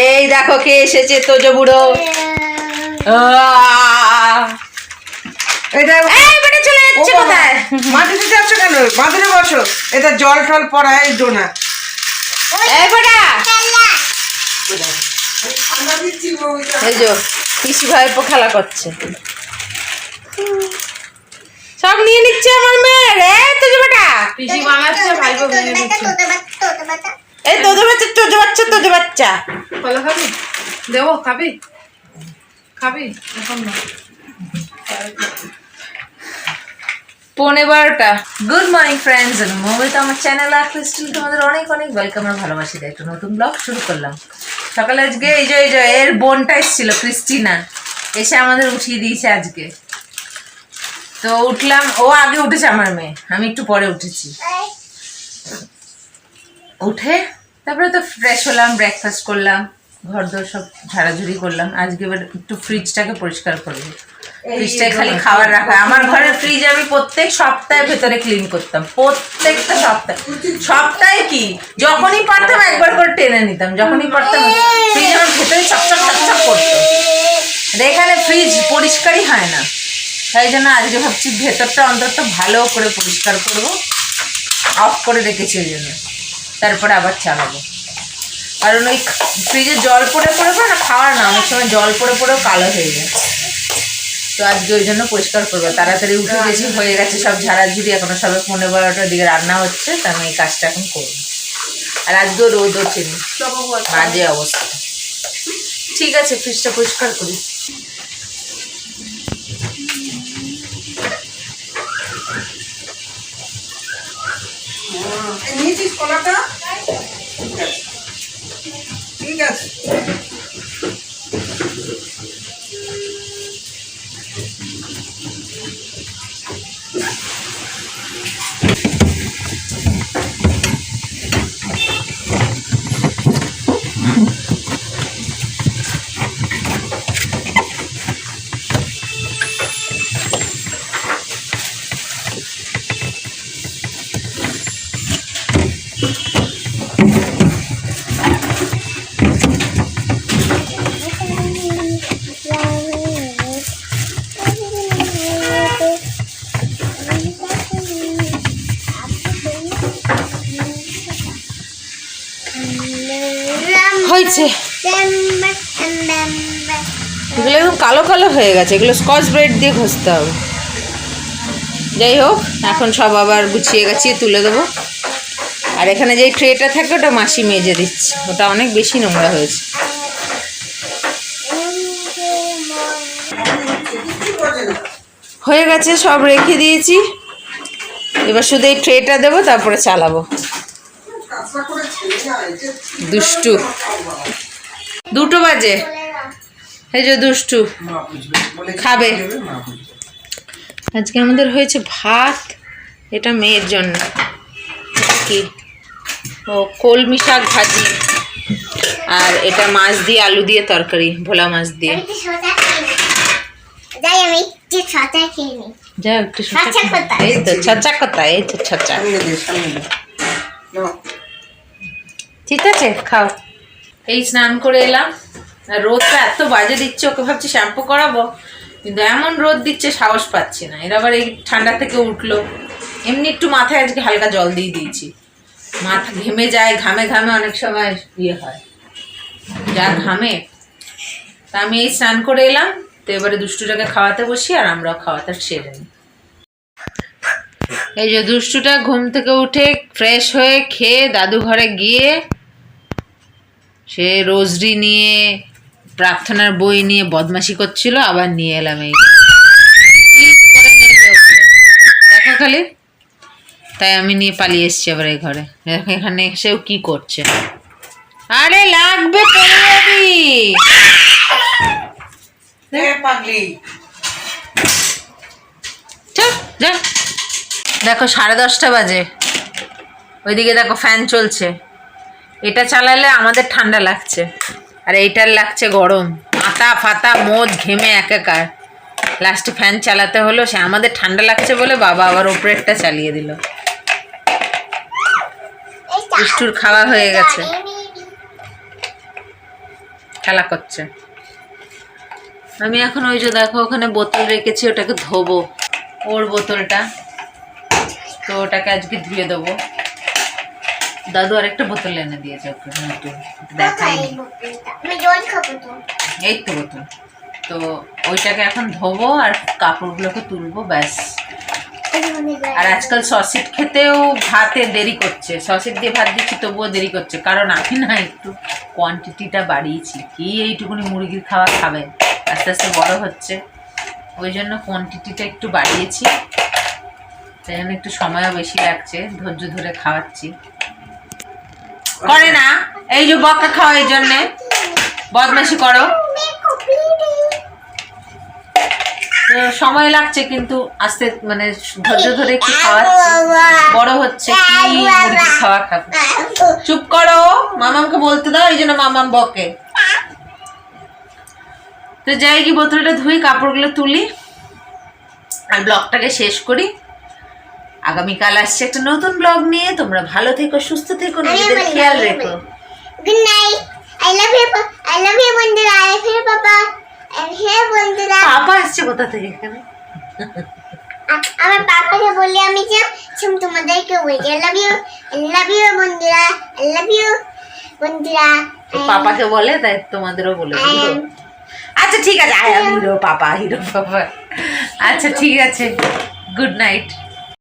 এই দেখো কে এসেছে তোজো বুড়ো। আহ! এটা এই বেটা চলে যাচ্ছে কোথায়? মাটিতে যাচ্ছ কেন? বসো। এটা জল টল পড়ায় ডোনা এই বেটা। এই যে পিসি ভাইপো খেলা করছে। সব নিয়ে নিচ্ছে আমার মেয়ে রে তোজো বেটা। পিসি বানাচ্ছে এই তোজো বাচ্চা তোজো বাচ্চা তোজো বাচ্চা। কলা খাবি? দেবো খাবি? খাবি? এখন না। পৌনে বারোটা। গুড মর্নিং ফ্রেন্ডস আমি মৌমিতা আমার চ্যানেল আর ক্রিস্টিল তোমাদের অনেক অনেক ওয়েলকাম আর ভালোবাসি দিয়ে। একটা নতুন ব্লগ শুরু করলাম। সকালে আজকে এই যে এই যে এর বোনটা এসেছিল ক্রিস্টিনা এসে আমাদের উঠিয়ে দিয়েছে আজকে। তো উঠলাম ও আগে উঠেছে আমার মেয়ে। আমি একটু পরে উঠেছি। উঠে তারপরে তো ফ্রেশ হলাম ব্রেকফাস্ট করলাম ঘর দোর সব ঝাড়াঝুড়ি করলাম। আজকে এবার একটু ফ্রিজটাকে পরিষ্কার করব। ফ্রিজটায় খালি খাবার রাখা। আমার ঘরের ফ্রিজ আমি প্রত্যেক সপ্তাহে ভেতরে ক্লিন করতাম। প্রত্যেকটা সপ্তাহে। সপ্তাহে কি? যখনই পারতাম একবার করে টেনে নিতাম। যখনই পারতাম ফ্রিজ আমার ভেতরে চকচক চকচক করতো। এখানে ফ্রিজ পরিষ্কারই হয় না। তাই জন্য আজকে ভাবছি ভেতরটা অন্তত ভালো করে পরিষ্কার করব। অফ করে রেখেছি ওই জন্য। তারপরে আবার চালাবো কারণ ওই ফ্রিজে জল পড়ে পড়ে পড়ে না খাওয়ার না অনেক সময় জল পড়ে পড়েও কালো হয়ে যায়। তো আজকে ওই জন্য পরিষ্কার করব। তাড়াতাড়ি উঠে গেছি হয়ে। গেছে সব ঝাড়াঝুড়ি এখনও সবে পনেরো বারোটার দিকে রান্না হচ্ছে তা আমি এই কাজটা এখন করব। আর আজকেও রোদ হচ্ছে বাজে অবস্থা। ঠিক আছে ফ্রিজটা পরিষ্কার করি। কলাটা? ঠিক আছে। হয়েছে। এগুলো একদম কালো কালো হয়ে গেছে। এগুলো স্কচ ব্রেড দিয়ে ঘষতে হবে। যাই হোক, এখন সব আবার গুছিয়ে গাছিয়ে তুলে দেবো। আর এখানে যে ট্রেটা থাকে, ওটা মাসি মেজে দিচ্ছে। ওটা অনেক বেশি নোংরা হয়েছে। হয়ে গেছে, সব রেখে দিয়েছি। এবার শুধু এই ট্রেটা দেবো, তারপরে চালাবো। দুষ্টু। দুটো বাজে। এই যে দুষ্টু। খাবে। আজকে আমাদের হয়েছে ভাত। এটা মেয়ের জন্য। কি? ও কলমি শাক ভাজি। আর এটা মাছ দিয়ে আলু দিয়ে তরকারি ভোলা মাছ দিয়ে। যা একটু ছাঁচা কোথায়? এই তো ছচা কোথায়? এই তো ছচা ঠিক আছে, খাও। এই স্নান করে এলাম। আর রোদটা এত বাজে দিচ্ছে, ওকে ভাবছি শ্যাম্পু করাবো। কিন্তু এমন রোদ দিচ্ছে, সাহস পাচ্ছি না। এর আবার এই ঠান্ডা থেকে উঠল। এমনি একটু মাথায় আজকে হালকা জল দিয়ে দিয়েছি। মাথা ঘেমে যায়, ঘামে ঘামে অনেক সময় ইয়ে হয়। যা ঘামে। তা আমি এই স্নান করে এলাম। তো এবারে দুষ্টুটাকে খাওয়াতে বসি, আর আমরাও খাওয়াতে সেরে নিই। এই যে দুষ্টুটা ঘুম থেকে উঠে ফ্রেশ হয়ে খেয়ে দাদু ঘরে গিয়ে সে রোজরি নিয়ে প্রার্থনার বই নিয়ে বদমাশি করছিল আবার নিয়ে এলাম এই। দেখো খালি। তাই আমি নিয়ে পালিয়ে এসছি আবার এই ঘরে। দেখো এখানে এসেও কি করছে? আরে লাগবে পাগলি। দেখো সাড়ে দশটা বাজে। ওইদিকে দেখো ফ্যান চলছে। এটা চালালে আমাদের ঠান্ডা লাগছে। আর এইটার লাগছে গরম। মাথা ফাতা মোদ ঘেমে একাকার। লাস্টে ফ্যান চালাতে হলো, সে আমাদের ঠান্ডা লাগছে বলে বাবা আবার ওপরেরটা চালিয়ে দিল। দুষ্টুর খাওয়া হয়ে গেছে। খেলা করছে। আমি এখন ওই যে দেখো, ওখানে বোতল রেখেছি, ওটাকে ধোবো। ওর বোতলটা। তো ওটাকে আজকে ধুয়ে দেবো। দাদু আরেকটা বোতল এনে দিয়েছে দেখাই এই তো বোতল। তো ওইটাকে এখন ধোবো আর কাপড়গুলোকে তুলবো, ব্যাস। আর আজকাল সসিট খেতেও ভাতে দেরি করছে। সসিট দিয়ে ভাত দিচ্ছি, তবুও দেরি করছে। কারণ আমি না একটু কোয়ান্টিটিটা বাড়িয়েছি। কি এইটুকুনি মুরগির খাওয়া খাবে? আস্তে আস্তে বড় হচ্ছে। ওই জন্য কোয়ান্টিটিটা একটু বাড়িয়েছি। তাই জন্য একটু সময়ও বেশি লাগছে, ধৈর্য ধরে খাওয়াচ্ছি। করে না। এই যে বকা খাওয়া এই জন্যে। বদমাশি করো। সময় লাগছে কিন্তু আস্তে মানে ধৈর্য ধরে খাওয়াচ্ছি? বড় হচ্ছে কি খাওয়া চুপ করো। মামামকে বলতে দাও, এই জন্য মামাম বকে। তো যাই কি বোতলটা ধুই, কাপড়গুলো তুলি। আর ব্লগটাকে শেষ করি। আগামীকাল আসছে একটা নতুন ব্লগ নিয়ে। তোমরা ভালো থেকো সুস্থ থেকো নিজেদের খেয়াল রেখো। Good night I love you I love you বন্ধুরা আই লাভ ইউ বাবা আই বন্ধুরা। পাপা আসছে কোথা থেকে এখানে? আমার পাপাকে বলি আমি যে তুমি তোমাদেরকে বলছি I love you I love you বন্ধুরা আই লাভ ইউ বন্ধুরা পাপাকে বলে তাই তোমাদেরও বলে আচ্ছা ঠিক আছে I hero papa hero papa. আচ্ছা ঠিক আছে গুড নাইট